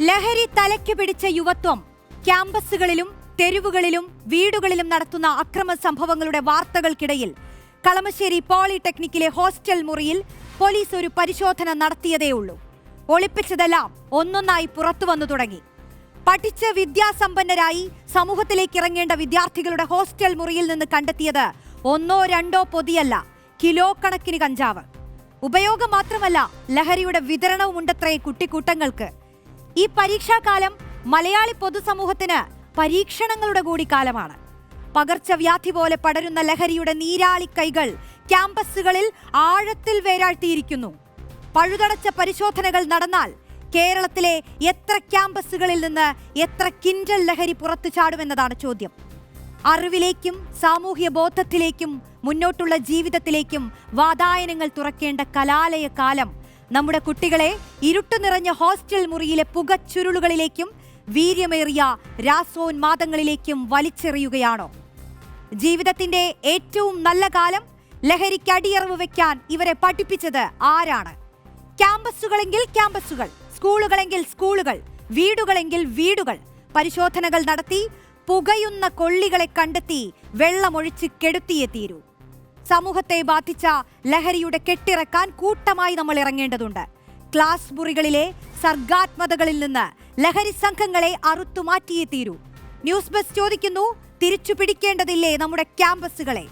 ലഹരി തലയ്ക്ക് പിടിച്ച യുവത്വം. ക്യാമ്പസുകളിലും തെരുവുകളിലും വീടുകളിലും നടത്തുന്ന അക്രമ സംഭവങ്ങളുടെ വാർത്തകൾക്കിടയിൽ കളമശ്ശേരി പോളിടെക്നിക്കിലെ ഹോസ്റ്റൽ മുറിയിൽ പോലീസ് ഒരു പരിശോധന നടത്തിയതേയുള്ളൂ ഒളിപ്പിച്ചതെല്ലാം ഒന്നൊന്നായി പുറത്തു വന്നു തുടങ്ങി. പഠിച്ച് വിദ്യാസമ്പന്നരായി സമൂഹത്തിലേക്ക് ഇറങ്ങേണ്ട വിദ്യാർത്ഥികളുടെ ഹോസ്റ്റൽ മുറിയിൽ നിന്ന് കണ്ടെത്തിയത് ഒന്നോ രണ്ടോ പൊതിയല്ല കിലോ കണക്കിന് കഞ്ചാവ്. ഉപയോഗം മാത്രമല്ല ലഹരിയുടെ വിതരണവും ഉണ്ടത്രേ കുട്ടിക്കൂട്ടങ്ങൾക്ക്. ഈ പരീക്ഷാകാലം മലയാളി പൊതുസമൂഹത്തിന് പരീക്ഷണങ്ങളുടെ കൂടി കാലമാണ് പകർച്ചവ്യാധി പോലെ പടരുന്ന ലഹരിയുടെ നീരാളിക്കൈകൾ ക്യാമ്പസുകളിൽ ആഴത്തിൽ വേരാഴ്ത്തിയിരിക്കുന്നു. പഴുതടച്ച പരിശോധനകൾ നടന്നാൽ കേരളത്തിലെ എത്ര ക്യാമ്പസുകളിൽ നിന്ന് എത്ര കിൻഡൽ ലഹരി പുറത്തു ചാടുമെന്നതാണ് ചോദ്യം. അറിവിലേക്കും സാമൂഹ്യ ബോധത്തിലേക്കും മുന്നോട്ടുള്ള ജീവിതത്തിലേക്കും വാതായനങ്ങൾ തുറക്കേണ്ട കലാലയ കാലം നമ്മുടെ കുട്ടികളെ ഇരുട്ടു നിറഞ്ഞ ഹോസ്റ്റൽ മുറിയിലെ പുകച്ചുരുളുകളിലേക്കും വീര്യമേറിയ രാസോന്മാദങ്ങളിലേക്കും വലിച്ചെറിയുകയാണോ? ജീവിതത്തിന്റെ ഏറ്റവും നല്ല കാലം ലഹരിക്ക് അടിയറവ് വെക്കാൻ ഇവരെ പഠിപ്പിച്ചത് ആരാണ്? ക്യാമ്പസുകളെങ്കിൽ ക്യാമ്പസുകൾ സ്കൂളുകളെങ്കിൽ സ്കൂളുകൾ വീടുകളെങ്കിൽ വീടുകൾ. പരിശോധനകൾ നടത്തി പുകയുന്ന കൊള്ളികളെ കണ്ടെത്തി വെള്ളമൊഴിച്ച് കെടുത്തിയേ തീരൂ. സമൂഹത്തെ ബാധിച്ച ലഹരിയുടെ കെട്ടിറക്കാൻ കൂട്ടമായി നമ്മൾ ഇറങ്ങേണ്ടതുണ്ട്. ക്ലാസ് മുറികളിലെ സർഗാത്മതകളിൽ നിന്ന് ലഹരി സംഘങ്ങളെ അറുത്തുമാറ്റിയേ തീരൂ. ന്യൂസ് ബസ് ചോദിക്കുന്നു തിരിച്ചു പിടിക്കേണ്ടതില്ലേ നമ്മുടെ ക്യാമ്പസുകളെ?